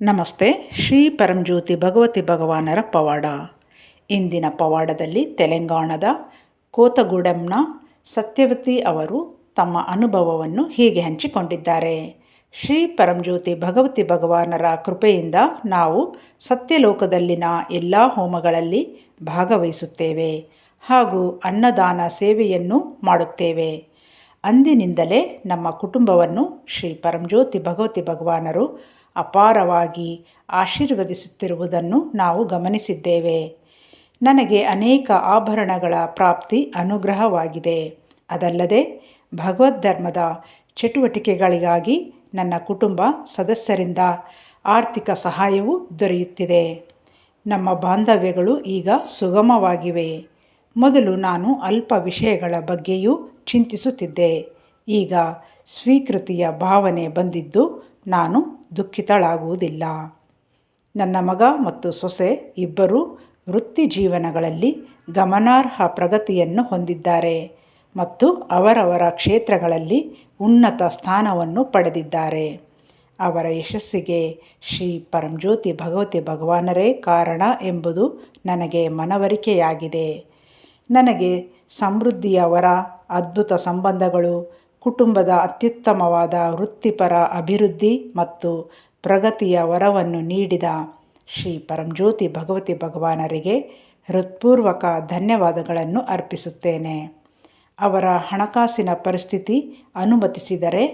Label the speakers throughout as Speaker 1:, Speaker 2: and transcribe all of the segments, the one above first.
Speaker 1: ನಮಸ್ತೆ, ಶ್ರೀ ಪರಂಜ್ಯೋತಿ ಭಗವತಿ ಭಗವಾನರ ಪವಾಡ. ಇಂದಿನ ಪವಾಡದಲ್ಲಿ ತೆಲಂಗಾಣದ ಕೋತಗುಡಂನ ಸತ್ಯವತಿ ಅವರು ತಮ್ಮ ಅನುಭವವನ್ನು ಹೀಗೆ ಹಂಚಿಕೊಂಡಿದ್ದಾರೆ. ಶ್ರೀ ಪರಂಜ್ಯೋತಿ ಭಗವತಿ ಭಗವಾನರ ಕೃಪೆಯಿಂದ ನಾವು ಸತ್ಯಲೋಕದಲ್ಲಿನ ಎಲ್ಲ ಹೋಮಗಳಲ್ಲಿ ಭಾಗವಹಿಸುತ್ತೇವೆ ಹಾಗೂ ಅನ್ನದಾನ ಸೇವೆಯನ್ನು ಮಾಡುತ್ತೇವೆ. ಅಂದಿನಿಂದಲೇ ನಮ್ಮ ಕುಟುಂಬವನ್ನು ಶ್ರೀ ಪರಂಜ್ಯೋತಿ ಭಗವತಿ ಭಗವಾನರು ಅಪಾರವಾಗಿ ಆಶೀರ್ವದಿಸುತ್ತಿರುವುದನ್ನು ನಾವು ಗಮನಿಸಿದ್ದೇವೆ. ನನಗೆ ಅನೇಕ ಆಭರಣಗಳ ಪ್ರಾಪ್ತಿ ಅನುಗ್ರಹವಾಗಿದೆ. ಅದಲ್ಲದೆ ಭಗವದ್ಧರ್ಮದ ಚಟುವಟಿಕೆಗಳಿಗಾಗಿ ನನ್ನ ಕುಟುಂಬ ಸದಸ್ಯರಿಂದ ಆರ್ಥಿಕ ಸಹಾಯವೂ ದೊರೆಯುತ್ತಿದೆ. ನಮ್ಮ ಬಾಂಧವ್ಯಗಳು ಈಗ ಸುಗಮವಾಗಿವೆ. ಮೊದಲು ನಾನು ಅಲ್ಪ ವಿಷಯಗಳ ಬಗ್ಗೆಯೂ ಚಿಂತಿಸುತ್ತಿದ್ದೆ. ಈಗ ಸ್ವೀಕೃತಿಯ ಭಾವನೆ ಬಂದಿದ್ದು ನಾನು ದುಃಖಿತಳಾಗುವುದಿಲ್ಲ. ನನ್ನ ಮಗ ಮತ್ತು ಸೊಸೆ ಇಬ್ಬರೂ ವೃತ್ತಿ ಜೀವನಗಳಲ್ಲಿ ಗಮನಾರ್ಹ ಪ್ರಗತಿಯನ್ನು ಹೊಂದಿದ್ದಾರೆ ಮತ್ತು ಅವರವರ ಕ್ಷೇತ್ರಗಳಲ್ಲಿ ಉನ್ನತ ಸ್ಥಾನವನ್ನು ಪಡೆದಿದ್ದಾರೆ. ಅವರ ಯಶಸ್ಸಿಗೆ ಶ್ರೀ ಪರಂಜ್ಯೋತಿ ಭಗವತಿ ಭಗವಾನರೇ ಕಾರಣ ಎಂಬುದು ನನಗೆ ಮನವರಿಕೆಯಾಗಿದೆ. ನನಗೆ ಸಮೃದ್ಧಿಯವರ ಅದ್ಭುತ ಸಂಬಂಧಗಳು ಕುಟುಂಬದ ಅತ್ಯುತ್ತಮವಾದ ವೃತ್ತಿಪರ ಅಭಿವೃದ್ಧಿ ಮತ್ತು ಪ್ರಗತಿಯ ವರವನ್ನು ನೀಡಿದ ಶ್ರೀ ಪರಂಜ್ಯೋತಿ ಭಗವತಿ ಭಗವಾನರಿಗೆ ಹೃತ್ಪೂರ್ವಕ ಧನ್ಯವಾದಗಳನ್ನು ಅರ್ಪಿಸುತ್ತೇನೆ. ಅವರ ಹಣಕಾಸಿನ ಪರಿಸ್ಥಿತಿ ಅನುಮತಿಸಿದರೆ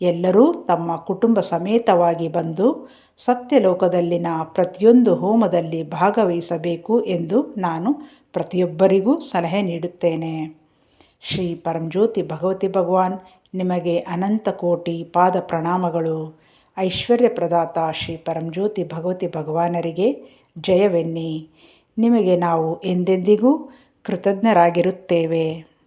Speaker 1: ಎಲ್ಲರೂ ತಮ್ಮ ಕುಟುಂಬ ಸಮೇತವಾಗಿ ಬಂದು ಸತ್ಯಲೋಕದಲ್ಲಿನ ಪ್ರತಿಯೊಂದು ಹೋಮದಲ್ಲಿ ಭಾಗವಹಿಸಬೇಕು ಎಂದು ನಾನು ಪ್ರತಿಯೊಬ್ಬರಿಗೂ ಸಲಹೆ ನೀಡುತ್ತೇನೆ. ಶ್ರೀ ಪರಂಜ್ಯೋತಿ ಭಗವತಿ ಭಗವಾನ್ ನಿಮಗೆ ಅನಂತ ಕೋಟಿ ಪಾದ ಪ್ರಣಾಮಗಳು. ಐಶ್ವರ್ಯ ಪ್ರದಾತ ಶ್ರೀ ಪರಂಜ್ಯೋತಿ ಭಗವತಿ ಭಗವಾನರಿಗೆ ಜಯವೆನ್ನಿ. ನಿಮಗೆ ನಾವು ಎಂದೆಂದಿಗೂ ಕೃತಜ್ಞರಾಗಿರುತ್ತೇವೆ.